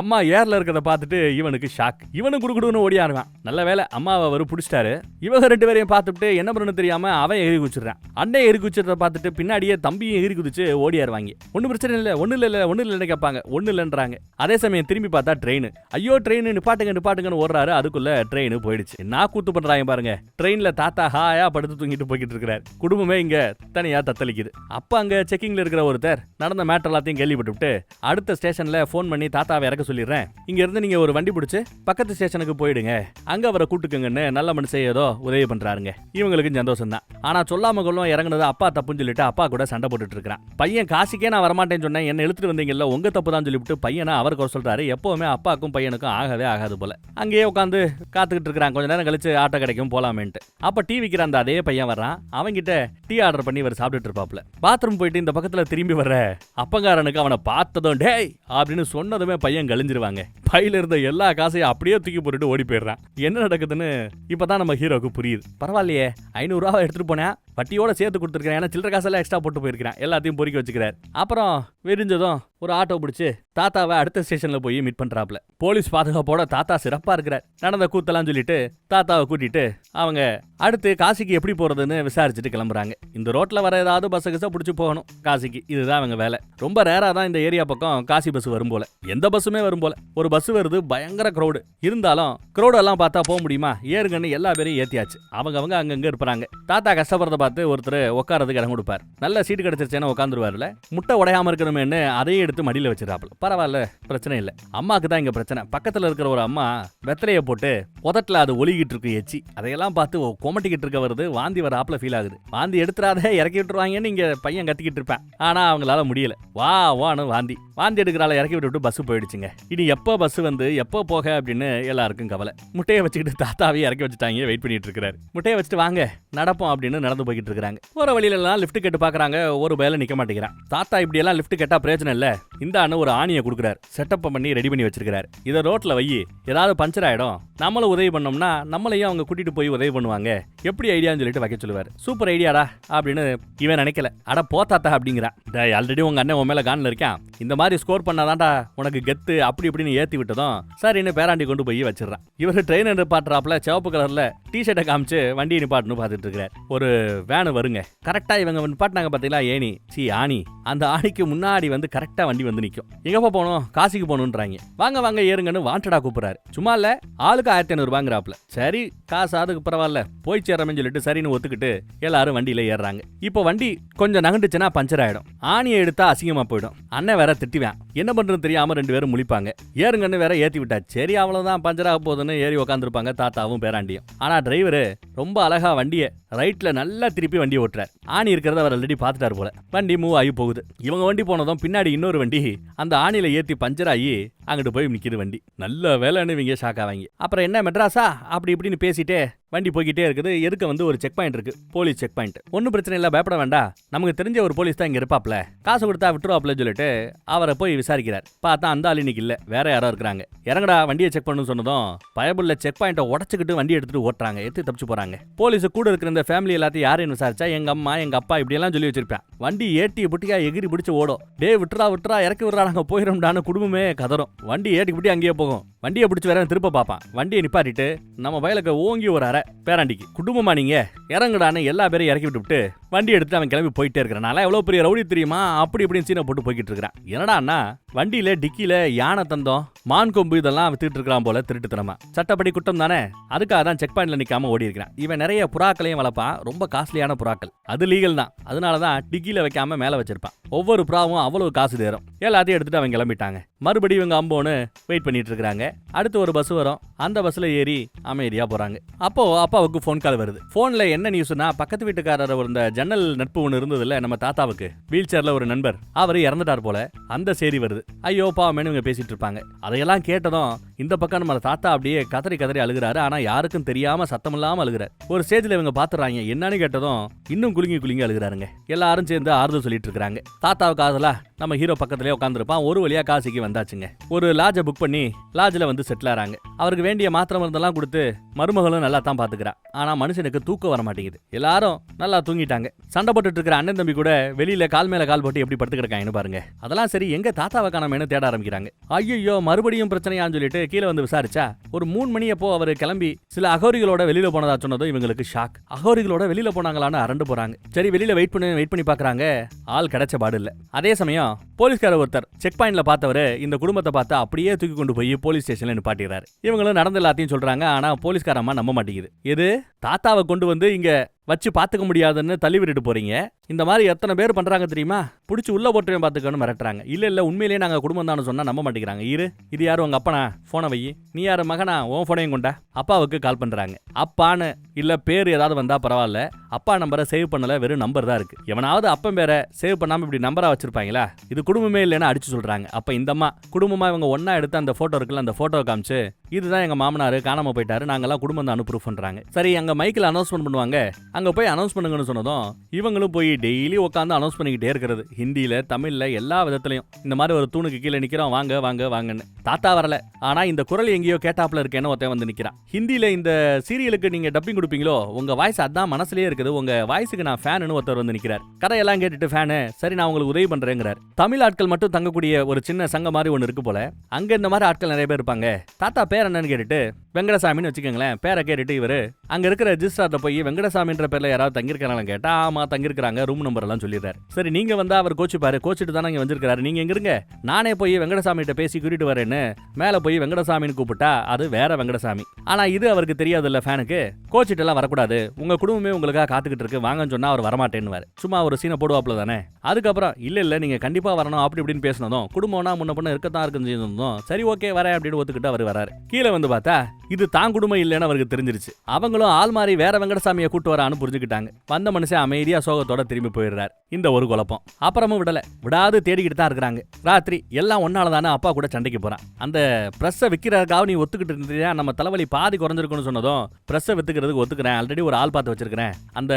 அம்மா ஏர்ல இருக்கிறத பார்த்துட்டு இவனுக்கு ஷாக் இவனும் ஓடி ஓடியாருவான் நல்ல வேலை அம்மாவை அவர் பிடிச்சிட்டாரு. இவங்க ரெண்டு பேரையும் பார்த்துட்டு என்ன பண்ணு தெரியாம அவன் எகிரி குச்சிடுறான் அண்ணன் எகிரி குச்சிடுறத பார்த்துட்டு பின்னாடியே தம்பியும் எகிரி குதிச்சு ஓடியாருவாங்க ஒன்றும் பிரச்சனை இல்லை ஒன்றும் இல்லை இல்லை ஒன்றும் இல்லைன்னு கேட்பாங்க. ஒன்றும் இல்லைன்றாங்க. அதே சமயம் திரும்பி பார்த்தா ட்ரெயின் ஐயோ ட்ரெயின் நிப்பாட்டுங்க நிப்பாட்டுங்கன்னு ஓடுறாரு. அதுக்குள்ள ட்ரெயின் போயிடுச்சு. நான் கூத்து பண்றாங்க பாருங்க. ட்ரெயின்ல தாத்தா ஹாயா படுத்து தூங்கிட்டு போய்கிட்டு இருக்கிறார். குடும்பமே இங்க தனியா தத்தளிக்குது. அப்ப அங்க செக்கிங்ல இருக்கிற ஒருத்தர் நடந்த மேட்டர் எல்லாத்தையும் கேள்விப்பட்டுவிட்டு அடுத்த ஸ்டேஷன்ல ஃபோன் பண்ணி தாத்தாவை இறக்க சொல்லிடுறேன். இங்க இருந்து நீங்க ஒரு வண்டி பிடிச்சு பக்கத்து ஸ்டேஷனுக்கு போயிடுங்க. அங்க அவரை கூட்டுக்குங்கன்னு நல்ல மனுஷன் ஏதோ உதவி பண்றாருங்க. இவங்களுக்கு சந்தோஷம் தான். ஆனா சொல்லாம கொள்ளும் இறங்குனது அப்பா தப்புன்னு சொல்லிட்டு அப்பா கூட சண்டை போட்டுட்டு இருக்கிறான். பையன் காசிக்கே நான் வரமாட்டேன்னு சொன்னேன். என்ன எழுத்துட்டு வந்தீங்கல்ல உங்க தப்பு தான் சொல்லிவிட்டு பையனை அவர் குறை சொல்றாரு. எப்பவுமே அப்பாக்கும் பையனுக்கும் ஆகவே ஆகாது போல. அங்கேயே உட்காந்து காத்துக்கிட்டு இருக்கிறான். கொஞ்ச நேரம் கழிச்சு ஆட்டோ கிடைக்கும் போலாமேன்ட்டு. அப்ப டீ விற்கிற அந்த அதே பையன் வர்றான். அவன்கிட்ட டீ ஆர்டர் பண்ணி இவர் சாப்பிட்டுட்டு இருப்பாப்ல பாத்ரூம் போயிட்டு இந்த பக்கத்துல திரும்பி வர்ற அப்பங்காரனுக்கு அவனை பார்த்ததும் டேய் அப்படின்னு சொன்னதுமே பையன் கழிஞ்சிருவாங்க. பையில இருந்த எல்லா காசையும் அப்படியே தூக்கி போட்டுட்டு ஓடி போயிடுறான். என்ன நடக்குதுன்னு இப்பதான் நம்ம ஹீரோக்கு புரியுது. பரவாயில்லையே ஐநூறுரூவா எடுத்துட்டு போனேன். வட்டியோட சேர்த்து கொடுத்துருக்கேன் ஏன்னா சில்லற காசெல்லாம் எக்ஸ்ட்ரா போட்டு போயிருக்கிறேன். எல்லாத்தையும் பொறுக்கி வச்சுக்கிறார். அப்புறம் விரிஞ்சதும் ஒரு ஆட்டோ பிடிச்சி தாத்தாவை அடுத்த ஸ்டேஷனில் போய் மீட் பண்ணுறாப்புல போலீஸ் பாதுகாப்போட தாத்தா சிறப்பாக இருக்கிறார். நடந்த கூத்தெல்லாம் சொல்லிட்டு தாத்தாவை கூட்டிட்டு அவங்க அடுத்து காசிக்கு எப்படி போகிறதுன்னு விசாரிச்சுட்டு கிளம்புறாங்க. இந்த ரோட்டில் வர ஏதாவது பஸ் கசை பிடிச்சி போகணும். காசிக்கு. இதுதான் அவங்க வேலை. ரொம்ப ரேராக தான் இந்த ஏரியா பக்கம் காசி பஸ் வரும் போல. எந்த பஸ்ஸுமே வரும் போல. ஒரு பஸ் வருது பயங்கர க்ரௌடு இருந்தாலும் க்ரௌடெல்லாம் பார்த்தா போக முடியுமா? ஏறுங்கன்னு எல்லா பேரையும் ஏத்தியாச்சு. அவங்க அவங்க அங்கங்க இருப்பாங்க. தாத்தா கஷ்டப்படுறத பார்த்து ஒருத்தர் உட்காரதுக்கு இடம் கொடுப்பார். நல்ல சீட்டு கிடைச்சிருச்சேன்னு உட்காந்துருவாருல முட்டை உடையாம இருக்கணுமேன்னு அதையும் எடுத்து மடியில் வச்சிருப்பாள் பரவாயில்ல பிரச்சனை இல்லை. அம்மாக்கு தான் இங்க பிரச்சனை. பக்கத்துல இருக்கிற ஒரு அம்மா வெத்தலையை போட்டு உதட்டுல அது ஒலிகிட்டு இருக்கு எச்சி. அதையெல்லாம் பார்த்து கொமட்டிக்கிட்டு இருக்க வருது. வாந்தி வர ஆப்பில் ஃபீல் ஆகுது. வாந்தி எடுத்துறாத இறக்கி விட்டுருவாங்கன்னு இங்க பையன் கத்திக்கிட்டு இருப்பேன். ஆனா அவங்களால முடியல. வா வான்னு வாந்தி. வாந்தி எடுக்கிறால இறக்கி விட்டு பஸ் போயிடுச்சுங்க. இனி எப்போ பஸ் பஸ் வந்து எப்போ போக? அப்படின்னு எல்லாருக்கும் கவலை. முட்டையை வச்சுக்கிட்டு தாத்தாவே இறக்கி வச்சுட்டாங்க வெயிட் பண்ணிட்டு இருக்கிறாரு. முட்டையை வச்சுட்டு வாங்க நடப்போம் அப்படின்னு நடந்து போய்கிட்டு இருக்காங்க போற வழியில எல்லாம் லிஃப்ட் கேட்டு பாக்குறாங்க ஒரு பயல நிக்க மாட்டேங்கிறான். தாத்தா இப்படி எல்லாம் லிஃப்ட் கேட்டா பிரயோஜனம் இல்ல. இந்த அண்ணன் ஒரு ஆணியை கொடுக்குறாரு. செட்டப் பண்ணி ரெடி பண்ணி வச்சிருக்காரு இதை ரோட்ல வை ஏதாவது பஞ்சர் ஆயிடும். நம்மளும் உதவி பண்ணோம்னா நம்மளையும் அவங்க கூட்டிட்டு போய் உதவி பண்ணுவாங்க. எப்படி ஐடியான்னு சொல்லிட்டு வைக்க சொல்லுவாரு. சூப்பர் ஐடியாடா அப்படின்னு இவன் நினைக்கல. அட போ தாத்தா அப்படிங்கிறான். ஆல்ரெடி உங்க அண்ணன் உன் மேல கான்ல இருக்கான். இந்த மாதிரி ஸ்கோர் பண்ணாதான்டா உனக்கு கெத்து அப்படி இப்படின்னு ஏத்தி விட்டதும் சரின்னு பேராண்டி கொண்டு போய் வச்சிடறான். இவர் ட்ரெயின் நிப்பாட்டுறாப்புல சிவப்பு கலர்ல டிஷர்ட்டை காமிச்சு வண்டியை நிப்பாட்டுன்னு பார்த்துட்டு இருக்கிறார். ஒரு வேனு வருங்க. கரெக்டா இவங்க நிப்பாட்டினாங்க பாத்தீங்களா ஏனி சி ஆணி. அந்த ஆணிக்கு முன்னாடி வந்து கரெக்டா வண்டி வந்து நிற்கும் எங்கப்பா போகணும்? காசிக்கு போகணுன்றாங்க. வாங்க வாங்க ஏறுங்கன்னு வாண்டடா கூப்பிடுறாரு. சும்மா இல்ல ஆளுக்கு ஆயிரத்தி ஐநூறு ரூபாங்கிறாப்ல சரி காசு அதுக்கு பரவாயில்ல. போய் சேரமே சொல்லிட்டு சரின்னு ஒத்துக்கிட்டு எல்லாரும் வண்டியில ஏறுறாங்க. இப்போ வண்டி கொஞ்சம் நகண்டுச்சுன்னா பஞ்சர் ஆயிடும். ஆணியை எடுத்தா அசிங்கமா போயிடும். அண்ணன் வேற திட்டுவேன். என்ன பண்றது தெரியாம ரெண்டு பேரும் முழிப்பாங்க. ஏறுங்க பஞ்சர்னு வேற ஏத்தி விட்டாச்சு. சரி அவ்வளவுதான். பஞ்சர் ஆக போகுதுன்னு ஏறி உட்காந்துருப்பாங்க தாத்தாவும் பேராண்டியும். ஆனா டிரைவரு ரொம்ப அழகா வண்டியை ரைட்ல நல்லா திருப்பி வண்டி ஓட்டுறார். ஆணி இருக்கிறத அவர் ஆல்ரெடி பார்த்துட்டார் போல. வண்டி மூவ் ஆகி போகுது. இவங்க வண்டி போனதும் பின்னாடி இன்னொரு வண்டி அந்த ஆணியில ஏத்தி பஞ்சர் ஆகி அங்கிட்டு போய் நிக்குது வண்டி. நல்ல வேலைன்னு இவங்க ஷாக் ஆவாங்க. அப்புறம் என்ன மெட்ராஸா? அப்படி இப்படின்னு பேசிட்டே வண்டி போய்கிட்டே இருக்குது. எதுக்கு வந்து ஒரு செக் பாயிண்ட் இருக்கு? போலீஸ் செக் பாயிண்ட் ஒன்றும் பிரச்சனை இல்லை பயப்பட வேண்டாம். நமக்கு தெரிஞ்ச ஒரு போலீஸ் தான் இங்கே இருப்பாப்ல. காசு கொடுத்தா விட்டுருவாப்ல சொல்லிட்டு அவரை போய் விசாரிக்கிறார். பார்த்தா அந்த ஆள் இன்னைக்கு இல்ல. வேற யாரோ இருக்கிறாங்க. இறங்கடா வண்டியை செக் பண்ணுன்னு சொன்னதும் பயபுள்ள செக் பாயிண்ட்டை உடச்சிக்கிட்டு வண்டி எடுத்துட்டு ஓட்டுறாங்க. எடுத்து தப்பிச்சு போறாங்க. போலீஸ் கூட இருக்கிற இந்த ஃபேமிலி எல்லாத்தையும் யாரையும் விசாரிச்சா? எங்க அம்மா எங்க அப்பா இப்படியெல்லாம் சொல்லி வச்சிருப்பேன். வண்டி ஏட்டி புட்டியா எகிரி பிடிச்சு ஓடும். டே விட்டுறா விட்டுறா இறக்கி விடுறா நாங்க போயிடும்டான்னு குடும்பமே கதறும். வண்டி ஏட்டி புட்டி அங்கேயே போகும். வண்டியை பிடிச்சி வேற திருப்ப பார்ப்பான். வண்டியை நிப்பாட்டிட்டு நம்ம வயலுக்கு ஓங்கி ஒரு அரை பேராண்டிக்கு. குடும்பமா நீங்க? இறங்குடான்னு எல்லா பேரையும் இறக்கி விட்டு விட்டு வண்டி எடுத்து அவன் கிளம்பி போயிட்டே இருக்கிறனால எவ்வளவு பெரிய ரவுடி தெரியுமா? அப்படி இப்படின்னு சீனை போட்டு போய்கிட்டு இருக்கிறான். என்னடான்னா வண்டியில டிக்கில யானை தந்தம் மான் கொம்பு இதெல்லாம் வித்துட்டு இருக்கான் போல திருட்டுத்தனமா. சட்டப்படி குற்றம் தானே? அதுக்காக தான் செக் பாயிண்ட்ல நிக்காம ஓடி இருக்கிறான். இவன் நிறைய புறாக்களையும் வளர்ப்பான். ரொம்ப காஸ்ட்லியான புறாக்கள். அது லீகல் தான். அதனால தான் டிக்கில வைக்காம மேல வச்சிருப்பான். ஒவ்வொரு புறாவும் அவ்வளவு காசு தேரும் எல்லாத்தையும் எடுத்துட்டு அவன் கிளம்பிட்டாங்க. மறுபடியும் இவங்க அம்போன்னு வெயிட் பண்ணிட்டு இருக்காங்க அடுத்து ஒரு பஸ் வரும். அந்த பஸ்ல ஏறி அமைதியா போறாங்க. அப்போ அப்பாவுக்கு ஃபோன் கால் வருது. ஃபோன்ல என்ன நியூஸ்னா பக்கத்து வீட்டுக்காரர் ஒரு இந்த ஜன்னல் நட்பு ஒன்று இருந்ததுல நம்ம தாத்தாவுக்கு. வீல் சேர்ல ஒரு நண்பர். அவர் இறந்துட்டார் போல. அந்த செய்தி வருது. ஐயோ பாவமேனு இவங்க பேசிட்டு இருப்பாங்க அதையெல்லாம் கேட்டதும் இந்த பக்கம் நம்ம தாத்தா அப்படியே கதறி கதறி அழுகுறாரு. ஆனா யாருக்கும் தெரியாம சத்தம் இல்லாம அழுகிறார். ஒரு ஸ்டேஜ்ல இவங்க பாத்துறாங்க. என்னன்னு கேட்டதும் இன்னும் குலுங்கி குலுங்கி அழுகுறாருங்க. எல்லாரும் சேர்ந்து ஆறுதல் சொல்லிட்டு இருக்காங்க. தாத்தாவுக்கு ஆதலா நம்ம ஹீரோ பக்கத்துலேயே உட்காந்துருப்பான் ஒரு வழியா காசிக்கு வந்தாச்சுங்க. ஒரு லாட்ஜை புக் பண்ணி லாட்ஜில் வந்து செட்டில் ஆறாங்க. அவருக்கு வேண்டிய மாத்திரை மருந்தெல்லாம் கொடுத்து மருமகளும் நல்லா தான் பாத்துக்கிறா. ஆனா மனுஷனுக்கு தூக்கம் வர மாட்டேங்குது. எல்லாரும் நல்லா தூங்கிட்டாங்க. சண்டை போட்டுட்டு இருக்கிற அண்ணன் தம்பி கூட வெளியில கால் மேல கால் போட்டு எப்படி படுத்து கிடக்காங்கன்னு பாருங்க. அதெல்லாம் சரி எங்க தாத்தாவை காணாமனு தேட ஆரம்பிக்கிறாங்க? ஐயோ மறுபடியும் பிரச்சனையான்னு சொல்லிட்டு கீழே வந்து விசாரிச்சா ஒரு மூணு மணி அப்போ அவர் கிளம்பி சில அகோரிகளோட வெளியில போனதா சொன்னதும் இவங்களுக்கு ஷாக் அகோரிகளோட வெளியில போனாங்களான்னு அரண்டு போறாங்க. சரி வெளியில வெயிட் பண்ணி வெயிட் பண்ணி பாக்குறாங்க. ஆள் கிடைச்ச பாடு இல்ல. அதே சமயம் போலீஸ்கார ஒருத்தர் செக் பாயிண்ட்ல பார்த்தவர் இந்த குடும்பத்தை பார்த்து அப்படியே தூக்கி கொண்டு போய் போலீஸ் ஸ்டேஷன்ல நிப்பாட்டிடுறாரு. இவங்களும் நடந்த எல்லாத்தையும் சொல்றாங்க ஆனா போலீஸ்கார அம்மா நம்ப மாட்டேங்குது. எது? தாத்தாவை கொண்டு வந்து இங்க வச்சு பார்த்துக்க முடியாதுன்னு தள்ளி விட்டுட்டு போறீங்க. இந்த மாதிரி எத்தனை பேர் பண்றாங்க தெரியுமா? பிடிச்சி உள்ள போட்டுவேன் பார்த்துக்கணும் மிரட்டுறாங்க. இல்ல இல்ல உண்மையிலேயே நாங்க குடும்பம் தான் சொன்னா நம்ப மாட்டேங்கிறாங்க. இரு இது யாரும் உங்க அப்பனா? போனை வை. நீ யாரு மகனா? உன் போனையும் கொண்டா. அப்பாவுக்கு கால் பண்றாங்க. அப்பான்னு இல்ல பேர் ஏதாவது வந்தா பரவாயில்ல. அப்பா நம்பரை சேவ் பண்ணல வெறும் நம்பர் தான் இருக்கு. எவனாவது அப்பன் பேரை சேவ் பண்ணாம இப்படி நம்பரா வச்சிருப்பாங்களா? இது குடும்பமே இல்லைன்னு அடிச்சு சொல்றாங்க. அப்ப இந்த அம்மா குடும்பமா இவங்க ஒன்னா எடுத்து அந்த போட்டோ இருக்குல்ல அந்த போட்டோ காமிச்சு இதுதான் எங்க மாமனாரு காணாம போயிட்டாரு நாங்கெல்லாம் குடும்பம் தான் ப்ரூஃப் பண்றாங்க. சரி அங்க மைக்கில் அனௌன்ஸ்மெண்ட் பண்ணுவாங்க. அங்க போய் அனௌன்ஸ் பண்ணுங்கன்னு சொன்னதும் இவங்களும் போய் டெய்லி உட்காந்து அனௌன்ஸ் பண்ணிக்கிட்டே இருக்கிறது. ஹிந்தியில தமிழ்ல எல்லா விதத்துலயும். இந்த மாதிரி ஒரு தூணுக்கு கீழே நிக்கிறோம் வாங்க வாங்க வாங்கன்னு. தாத்தா வரல. ஆனா இந்த குரல் எங்கேயோ கேட்டாப்ல இருக்கேன்னு ஒருத்தன் வந்து நிக்கிறான். ஹிந்தியில இந்த சீரியலுக்கு நீங்க டப்பிங் கொடுப்பீங்களோ உங்க வாய்ஸ் அதான் மனசுலயே இருக்குது. உங்க வாய்ஸுக்கு நான் ஃபேனுன்னு ஒருத்தர் வந்து நிக்கிறார். கதையெல்லாம் கேட்டுட்டு ஃபேனு சரி நான் உங்களுக்கு உதவி பண்றேங்கிறார். தமிழ் ஆட்கள் மட்டும் தங்கக்கூடிய ஒரு சின்ன சங்கம் மாதிரி ஒன்று இருக்கு போல. அங்க இந்த மாதிரி ஆட்கள் நிறைய பேர் இருப்பாங்க. தாத்தா பேர் என்னன்னு கேட்டுட்டு வெங்கடசாமின்னு வச்சுக்கோங்களேன் பேரை கேட்டுட்டு இவரு அங்க இருக்கிற ரெஜிஸ்டர்ல போய் வெங்கடசாமின்ற பேர்ல யாராவது தங்கியிருக்காங்களா கேட்டா ஆமா தங்கியிருக்காங்க ரூம் நம்பர் எல்லாம் சொல்லிடுறாரு. சரி நீங்க வந்தா அவர் கோச்சுப்பாரு கோச்சிட்டு தானே இங்க வந்திருக்காரு நீங்க எங்க இருங்க? நானே போய் வெங்கடசாமி கிட்ட பேசி கூட்டிட்டு வரேன்னு மேல போய் வெங்கடசாமின்னு கூப்பிட்டா அது வேற வெங்கடசாமி. ஆனா இது அவருக்கு தெரியாதுல்ல ஃபேனுக்கு. கோச்சிட்டு எல்லாம் வரக்கூடாது. உங்க குடும்பமே உங்களுக்காக காத்துக்கிட்டு இருக்கு. வாங்கன்னு சொன்னா அவர் வரமாட்டேன்னு சும்மா ஒரு சீனை போடுவாப்ல தானே. அதுக்கப்புறம் இல்ல இல்ல நீங்க கண்டிப்பா வரணும் அப்படி இப்படின்னு பேசினதும் குடும்பம்னா முன்ன பொண்ணு இருக்கத்தான் இருக்குன்னு சரி ஓகே வரேன் அப்படின்னு ஒத்துக்கிட்டு அவர் வராரு. கீழே வந்து பார்த்தா இது தான் குடும்பம் இல்லைன்னு அவருக்கு தெரிஞ்சிருச்சு. அவங்களும் ஆள்மாறி வேற வெங்கடசாமியை கூட்டு வரான்னு புரிஞ்சுக்கிட்டாங்க. வந்த மனுஷன் அமைதியா சோகத்தோட திரும்பி போயிடுறாரு. இந்த ஒரு குழப்பம். அப்புறமும் விடல. விடாது தேடிக்கிட்டு தான் இருக்கிறாங்க. ராத்திரி எல்லாம் ஒன்னால தானே அப்பா கூட சண்டைக்கு போறான். அந்த பிரஸ்ஸை விற்கிறதுக்காக நீ ஒத்துக்கிட்டு இருந்தியா? நம்ம தலைவலி பாதி குறைஞ்சிருக்குன்னு சொன்னதும் பிரஸ்ஸை வித்துக்கிறதுக்கு ஒத்துக்கிறேன். ஆல்ரெடி ஒரு ஆள் பார்த்து வச்சிருக்கிறேன். அந்த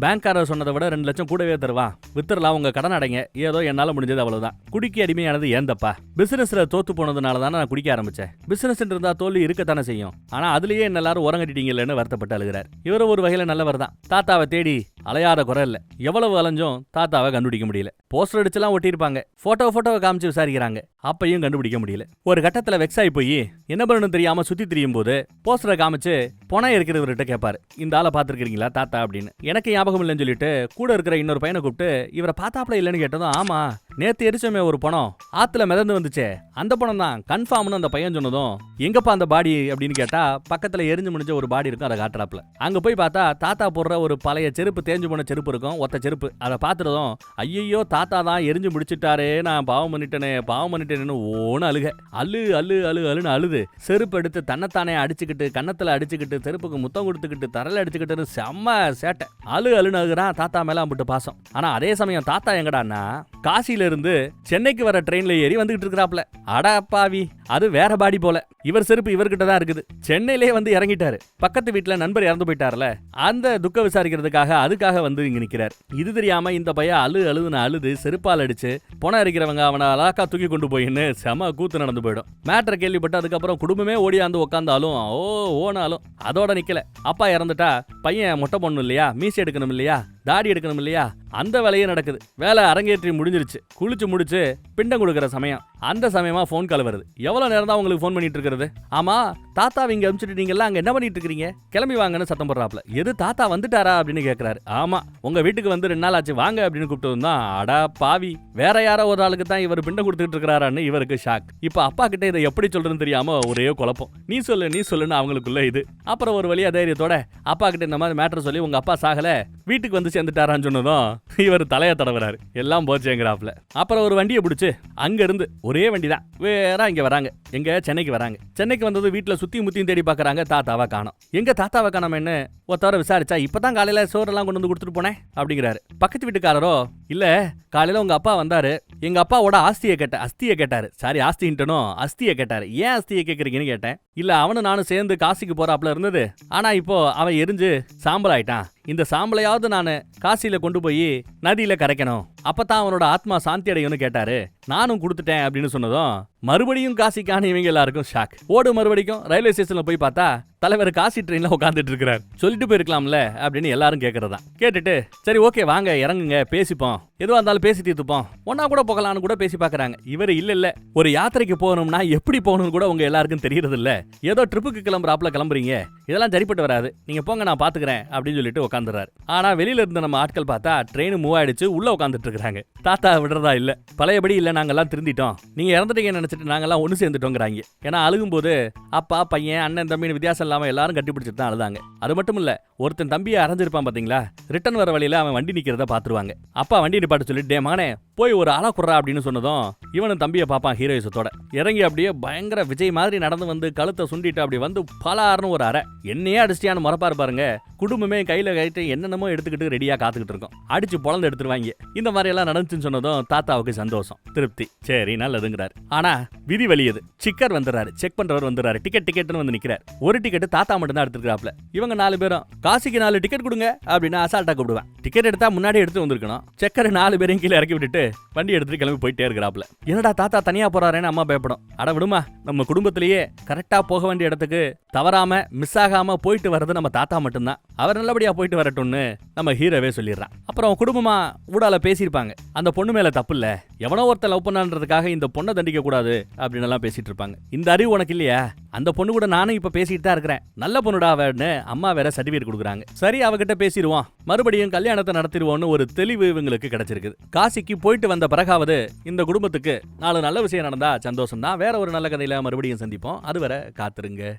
பேங்க்காரர் சொன்னதை விட ரெண்டு லட்சம் கூடவே தருவான். வித்துடலாம் உங்க கடன் அடைங்க. ஏதோ என்னால முடிஞ்சது அவ்வளவுதான். குடிக்க அடிமையானது ஏந்தப்பா? பிசினஸ்ல தோத்து போனதுனால தானே நான் குடிக்க ஆரம்பிச்சேன். பிசினஸ் இருந்தா தோல்வி இருக்கத்தானே செய்யும்? ஆனா அதுலயே என்ன எல்லாரும் உரங்கட்டிட்டீங்கன்னு வருத்தப்பட்டு அழுகிறார். இவரு ஒரு வகையில நல்லவர் தான். தாத்தாவை தேடி அலையாத குறை இல்ல எவ்வளவு அலைஞ்சும் தாத்தாவை கண்டுபிடிக்க முடியல. போஸ்டர் அடிச்செல்லாம் ஒட்டியிருப்பாங்க. போட்டோ போட்டோவை காமிச்சு விசாரிக்கிறாங்க. அப்பையும் கண்டுபிடிக்க முடியல. ஒரு கட்டத்துல வெக்ஸ் ஆகி போய் என்ன பண்ணணும் தெரியாம சுத்தி திரியும் போது போஸ்டரை காமிச்சு பணம் இருக்கிறவர்கிட்ட கேட்பாரு இந்த ஆளை பார்த்துருக்கீங்களா தாத்தா? அப்படின்னு. எனக்கு ஞாபகம் இல்லைன்னு சொல்லிட்டு கூட இருக்கிற இன்னொரு பையனை கூப்பிட்டு இவரை பார்த்தாப்ல இல்லைன்னு கேட்டதும் ஆமா நேத்து எரிச்சோமே ஒரு பணம். ஆத்துல மிதந்து வந்துச்சே. அந்த பணம் தான். கன்ஃபார்ம்னு அந்த பையன் சொன்னதும் எங்கப்பா அந்த பாடி? அப்படின்னு கேட்டா பக்கத்துல எரிஞ்சு முடிஞ்ச ஒரு பாடி இருக்கும் அதை காட்டுறாப்ல அங்க போய் பார்த்தா தாத்தா போடுற ஒரு பழைய செருப்பு தேஞ்சு போன செருப்பு இருக்கும். ஒத்த செருப்பு. அதை பார்த்துறதும் ஐயையோ தாத்தா தான் எரிஞ்சு முடிச்சிட்டாரே நான் பாவம் பண்ணிட்டேனே பாவம் பண்ணிட்டேனேன்னு ஓன அழுக. அழு அழு அழு அழுன்னு அழுது. செருப்பு எடுத்து தன்னைத்தானே அடிச்சுக்கிட்டு கன்னத்துல அடிச்சுக்கிட்டு செருப்புக்கு முத்தம் கொடுத்துக்கிட்டு தரல அடிச்சுக்கிட்டுன்னு செம்ம சேட்டை. அழு அழுன்னு அழுகிறான் தாத்தா மேலே அம்பிட்டு பாசம். ஆனா அதே சமயம் தாத்தா எங்கடான்னா காசில இருந்து சென்னைக்கு வர ட்ரெயின்ல ஏறி வந்துகிட்டு இருக்கிறாப்ல அட அப்பாவி அது வேற பாடி போல. இவர் செருப்பு இவர்கிட்ட தான் இருக்குது. சென்னையிலே வந்து இறங்கிட்டாரு. பக்கத்து வீட்டில் நண்பர் இறந்து போயிட்டார்ல. அந்த துக்க விசாரிக்கிறதுக்காக அதுக்காக வந்து இங்க நிக்கிறார்? இது தெரியாம இந்த பையன் அழு அழுதுன்னு அழுது செருப்பால் அடிச்சு பொணம் இருக்கிறவங்க அவனை அலாக்கா தூக்கி கொண்டு போயின்னு செம கூத்து நடந்து போயிடும். மேட்டர் கேள்விப்பட்டு அதுக்கப்புறம் குடும்பமே ஓடியாந்து உக்காந்தாலும் ஓ ஓனாலும் அதோட நிக்கல. அப்பா இறந்துட்டா பையன் மொட்டை பொண்ணு இல்லையா? மீசி எடுக்கணும் இல்லையா? தாடி எடுக்கணும் இல்லையா? அந்த வேலையே நடக்குது. வேலை அரங்கேற்றி முடிஞ்சிருச்சு. குளிச்சு முடிச்சு பிண்டம் கொடுக்குற சமயம். அந்த சமயமா ஃபோன் கால் வருது. எவ்வளவு நேரம் தான் உங்களுக்கு ஃபோன் பண்ணிட்டு இருக்கிறது? ஆமா தாத்தா இங்க அனுப்பிச்சிட்டு நீங்க அங்க என்ன பண்ணிட்டு இருக்கீங்க கிளம்பி வாங்கன்னு சத்தம் போடுறாப்ல எது தாத்தா வந்துட்டாரா அப்படின்னு கேக்குறாரு. ஆமா உங்க வீட்டுக்கு வந்து ரெண்டு நாள் ஆச்சு வாங்க அப்படின்னு கூப்பிட்டு தான் அடா பாவி. வேற யாரோ ஒரு ஆளுக்கு தான் இவர் பிண்டம் கொடுத்துட்டு இருக்கிறாரான்னு இவருக்கு ஷாக் இப்ப அப்பா கிட்ட இதை எப்படி சொல்றதுன்னு தெரியாம ஒரே குழப்பம். நீ சொல்லு நீ சொல்லுன்னு அவங்களுக்குள்ள இது. அப்புறம் ஒரு வழியா தைரியத்தோட அப்பா கிட்ட இந்த மாதிரி மேட்டர் சொல்லி உங்க அப்பா சாகல வீட்டுக்கு வந்து சேர்ந்துட்டாரான்னு சொன்னதும் இவர் தலையை தடவுறாரு. எல்லாம் போச்சுங்கிறாப்ல அப்புறம் ஒரு வண்டியை பிடிச்சி அங்க இருந்து ஒரே வண்டி தான் வேற இங்க வராங்க. எங்க? சென்னைக்கு வராங்க. சென்னைக்கு வந்தது வீட்டில் சுத்தி முத்தியும் தேடி பாக்குறாங்க தாத்தாவை காணோம். எங்க தாத்தாவை காணாமன்னு ஒருத்தவரை விசாரிச்சா இப்பதான் காலையில சோறெல்லாம் கொண்டு வந்து கொடுத்துட்டு போனேன் அப்படிங்கிறாரு. பக்கத்து வீட்டுக்காரரோ இல்ல காலையில உங்க அப்பா வந்தாரு. எங்க அப்பாவோட ஆஸ்தியை கேட்ட அஸ்தியை கேட்டாரு. சாரி ஆஸ்தின்ட்டனும் அஸ்தியை கேட்டாரு. ஏன் அஸ்தியை கேட்கறீங்கன்னு கேட்டேன். இல்ல அவனும் நானும் சேர்ந்து காசிக்கு போறாப்ல இருந்தது. ஆனா இப்போ அவன் எரிஞ்சு சாம்பல் ஆயிட்டான் இந்த சாம்பலையாவது நான் காசியில கொண்டு போய் நதியில கரைக்கணும். அப்பதான் அவனோட ஆத்மா சாந்தி அடையும்னு கேட்டாரு. நானும் கொடுத்துட்டேன் அப்படின்னு சொன்னதும் மறுபடியும் காசிக்கான இவங்க எல்லாருக்கும் ஷாக் ஓடு மறுபடியும் ரயில்வே ஸ்டேஷன்ல போய் பார்த்தா தலைவர் காசி ட்ரெயின்ல உட்காந்துட்டு இருக்கிறார். சொல்லிட்டு போயிருக்கலாம்ல அப்படின்னு எல்லாரும் கேக்குறதா கேட்டுட்டு சரி ஓகே வாங்க இறங்குங்க பேசிப்போம். எதுவா இருந்தாலும் பேசி தீர்த்துப்போம். ஒன்னா கூட போகலான்னு கூட பேசி பாக்குறாங்க இவர் இல்ல இல்ல ஒரு யாத்திரைக்கு போகணும்னா எப்படி போகணும்னு கூட உங்க எல்லாருக்கும் தெரியறது இல்ல ஏதோ ட்ரிப்புக்கு கிளம்புறாப்ல கிளம்புறீங்க. இதெல்லாம் சரிப்பட்டு வராது. நீங்க போங்க நான் பாத்துக்கிறேன் அப்படின்னு சொல்லிட்டு உட்காந்துறாரு. ஆனா வெளியில இருந்த நம்ம ஆட்கள் பார்த்தா ட்ரெயின் மூவ் ஆயிடுச்சு உள்ள உட்காந்துட்டு இருக்காங்க தாத்தா விடுறதா இல்ல. பழையபடி இல்ல நாங்கெல்லாம் திருந்திட்டோம். நீங்க இறந்துட்டீங்கன்னு நினைச்சிட்டு நாங்கெல்லாம் ஒண்ணு சேர்ந்துட்டோங்கிறாங்க. ஏன்னா அழுகும்போது அப்பா பையன் அண்ணன் தம்பின்னு வித்தியாசம் இல்லாம எல்லாரும் கட்டி பிடிச்சிட்டு தான் அழுதாங்க. அது மட்டும் இல்ல ஒருத்தன் தம்பியை அரைஞ்சிருப்பான் பாத்தீங்களா? ரிட்டர்ன் வர வழியில அவன் வண்டி நிக்கிறத பாத்துருவாங்க. அப்பா வண்டி நிப்பாட்ட சொல்லிட்டு டே மகனே போய் ஒரு ஆளா குடுறா அப்படின்னு சொன்னதும் இவனும் தம்பியை பார்ப்பான் ஹீரோயிசத்தோட இறங்கி அப்படியே பயங்கர விஜய் மாதிரி நடந்து வந்து கழுத்தை சுண்டிட்டு அப்படி வந்து பலாருன்னு ஒரு அரை என்னையே அடிச்சிட்டியான்னு மறப்பாரு பாருங்க. குடும்பமே கையில ஐட்டம் என்னென்னமோ எடுத்துக்கிட்டு ரெடியா காத்துக்கிட்டு இருக்கோம். அடிச்சு பொழந்து எடுத்துருவாங்க. இந்த மாதிரி எல்லாம் நடந்துச்சுன்னு சொன்னதும் தாத்தாவுக்கு சந்தோஷம். திருப்தி. சரி நல்லதுங்கிறாரு. ஆனா விதி வலியது சிக்கர் வந்துடுறாரு. செக் பண்றவர் வந்துடுறாரு. டிக்கெட் டிக்கெட்னு வந்து நிக்கிறார். ஒரு டிக்கெட் தாத்தா மட்டும் தான் எடுத்துக்கிறாப்ல இவங்க நாலு பேரும் காசிக்கு நாலு டிக்கெட் கொடுங்க அப்படின்னு அசால்ட்டா கூப்பிடுவேன். டிக்கெட் எடுத்தா முன்னாடி எடுத்து வந்திருக்கணும். செக்கர் நாலு பேரையும் கீழே இறக்கி விட்டுட்டு வண்டி எடுத்துட்டு கிளம்பி போயிட்டே இருக்கிறாப்ல என்னடா தாத்தா தனியா போறாரேன்னு அம்மா பயப்படும். அட விடுமா நம்ம குடும்பத்திலேயே கரெக்டா போக வேண்டிய இடத்துக்கு தவறாம மிஸ் ஆகாம போயிட்டு வர்றது நம்ம தாத்தா மட்டும்தான். அவர் நல்லபடியா போயிட்டு வரட்டும்னு நம்ம ஹீரோவே சொல்லிடுறான். அப்புறம் குடும்பமா ஊடால பேசியிருப்பாங்க. அந்த பொண்ணு மேல தப்பு இல்ல. எவனோ ஒருத்த லவ் பண்ணான்றதுக்காக இந்த பொண்ணை தண்டிக்க கூடாது அப்படின்னு எல்லாம் பேசிட்டு இருப்பாங்க. இந்த அறிவு உனக்கு இல்லையா? அந்த பொண்ணு கூட நானும் இப்ப பேசிட்டு தான் இருக்கிறேன். நல்ல பொண்ணுடா அவன்னு அம்மா வேற சர்டிஃபிகேட் கொடுக்குறாங்க. சரி அவகிட்ட பேசிடுவோம். மறுபடியும் கல்யாணத்தை நடத்திடுவோம்னு ஒரு தெளிவு இவங்களுக்கு கிடைச்சிருக்குது காசிக்கு போயிட்டு வந்த பிறகாவது இந்த குடும்பத்துக்கு நாலு நல்ல விஷயம் நடந்தா சந்தோஷம் தான் வேற ஒரு நல்ல கதையில மறுபடியும் சந்திப்போம். அதுவரை காத்துருங்க.